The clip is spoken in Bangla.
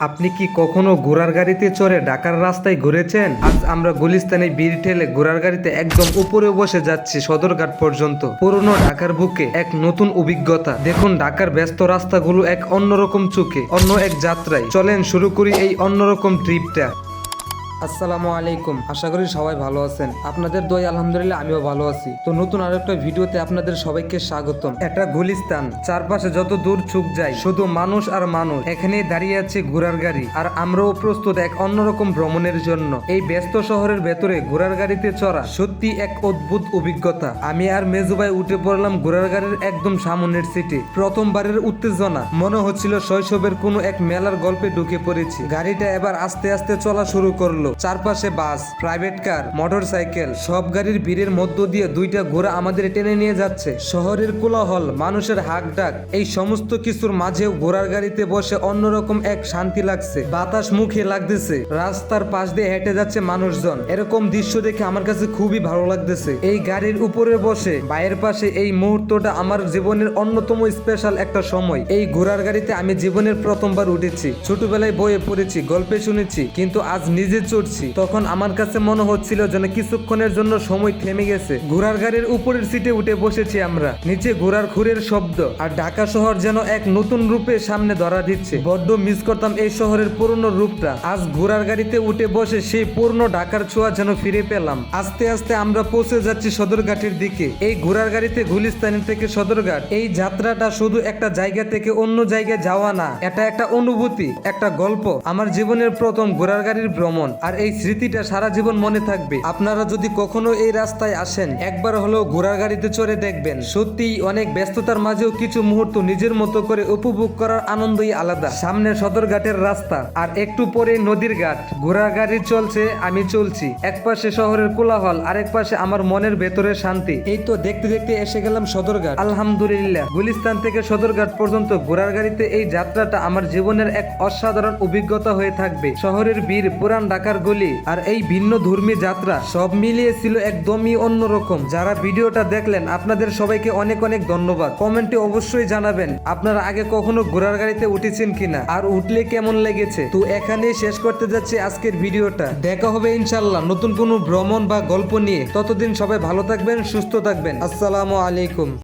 আপনি কি কখনো ঘোড়ার গাড়িতে চড়ে ঢাকার রাস্তায় ঘুরেছেন? আজ আমরা গুলিস্তানে বীর ঠেলে ঘোড়ার গাড়িতে একদম উপরে বসে যাচ্ছি সদরঘাট পর্যন্ত। পুরনো ঢাকার বুকে এক নতুন অভিজ্ঞতা। দেখুন, ঢাকার ব্যস্ত রাস্তাগুলো এক অন্যরকম চোখে, অন্য এক যাত্রায়। চলেন শুরু করি এই অন্যরকম ট্রিপটা আসসালামু আলাইকুম। আশা করি সবাই ভালো আছেন। আপনাদের দই আলহামদুলিল্লাহ আমিও ভালো আছি। তো নতুন আরেকটা ভিডিওতে আপনাদের সবাইকে স্বাগতম। এটা গুলিস্তান, চারপাশে যত দূর চুক যায়, শুধু মানুষ আর মানুষ এখানে দাঁড়িয়ে আছে ঘোড়ার গাড়ি। আর আমরাও প্রস্তুত এক অন্যরকম ভ্রমণের জন্য। এই ব্যস্ত শহরের ভেতরে ঘোড়ার গাড়িতে চড়া সত্যি এক অদ্ভুত অভিজ্ঞতা। আমি আর মেজুবাই উঠে পড়লাম ঘোড়ার গাড়ির একদম সামনের সিটে। প্রথমবারের উত্তেজনা, মনে হচ্ছিল শৈশবের কোনো এক মেলার গল্পে ঢুকে পড়েছি। গাড়িটা এবার আস্তে আস্তে চলা শুরু করল। চারপাশে bus private car motorcycle সব গাড়ির ভিড়ের মধ্য দিয়ে দুইটা ঘোড়া আমাদের টেনে নিয়ে যাচ্ছে। শহরের কোলাহল, মানুষের হাক ডাক এই সমস্ত কিছুর মাঝেও ঘোড়ার গাড়িতে বসে অন্যরকম এক শান্তি লাগছে। বাতাস মুখে লাগতেছে, রাস্তার পাশ দিয়ে হেঁটে যাচ্ছে মানুষজন। এরকম দৃশ্য দেখে আমার কাছে খুবই ভালো লাগতেছে। এই গাড়ির উপরে বসে বাইরের পাশে এই মুহূর্তটা আমার জীবনের অন্যতম স্পেশাল একটা সময়। এই ঘোড়ার গাড়িতে আমি জীবনের প্রথমবার উঠেছি। ছোটবেলায় বইয়ে পড়েছি, গল্পে শুনেছি, কিন্তু আজ নিজে চড়ছি তখন আমার কাছে মনে হচ্ছিল যেন কিছুক্ষণের জন্য সময় থেমে গেছে। ঘোড়ার গাড়ির উপরের সিটে উঠে বসেছি আমরা। নিচে ঘোড়ার খুরের শব্দ আর ঢাকা শহর যেন এক নতুন রূপে সামনে ধরা দিচ্ছে। বড্ড মিস করতাম এই শহরের পুরনো রূপটা। আজ ঘোড়ার গাড়িতে উঠে বসে সেই পুরনো ঢাকার ছোঁয়া যেন ফিরে পেলাম। আস্তে আস্তে আমরা পৌঁছে যাচ্ছি সদরঘাটের দিকে। এই ঘোড়ার গাড়িতে গুলিস্তানি থেকে সদরঘাট। এই যাত্রাটা শুধু একটা জায়গা থেকে অন্য জায়গায় যাওয়া না, এটা একটা অনুভূতি, একটা গল্প। আমার জীবনের প্রথম ঘোড়ার গাড়ির ভ্রমণ। আর এই স্মৃতিটা সারা জীবন মনে থাকবে। আপনারা যদি কখনো এই রাস্তায় আসেন, একবার হলেও ঘোড়ার গাড়িতে চড়ে দেখবেন। সত্যিই অনেক ব্যস্ততার মাঝেও কিছু মুহূর্ত নিজের মতো করে উপভোগ করার আনন্দই আলাদা। সামনে সদরঘাটের রাস্তা আর একটু পরে নদীর ঘাট। ঘোড়ার গাড়ি চলছে, আমি চলছি। এক পাশে শহরের কোলাহল, আরেক পাশে আমার মনের ভেতরে শান্তি। এই তো দেখতে দেখতে এসে গেলাম সদরঘাট। আলহামদুলিল্লাহ, গুলিস্তান থেকে সদরঘাট পর্যন্ত ঘোড়ার গাড়িতে এই যাত্রাটা আমার জীবনের এক অসাধারণ অভিজ্ঞতা হয়ে থাকবে। শহরের বীর পুরান ঢাকার গলি আর এই ভিন্ন ধর্মী যাত্রা সব মিলিয়ে ছিল একদমই অন্যরকম। যারা ভিডিওটা দেখলেন, আপনাদের সবাইকে অনেক অনেক ধন্যবাদ। কমেন্টে অবশ্যই জানাবেন, আপনারা আগে কখনো ঘোড়ার গাড়িতে উঠেছেন কিনা? আর উঠলে কেমন লেগেছে? তো এখানেই শেষ করতে যাচ্ছি আজকের ভিডিওটা। দেখা হবে ইনশাল্লাহ নতুন কোনো ভ্রমণ বা গল্প নিয়ে। ততদিন সবাই ভালো থাকবেন, সুস্থ থাকবেন। আসসালামু আলাইকুম।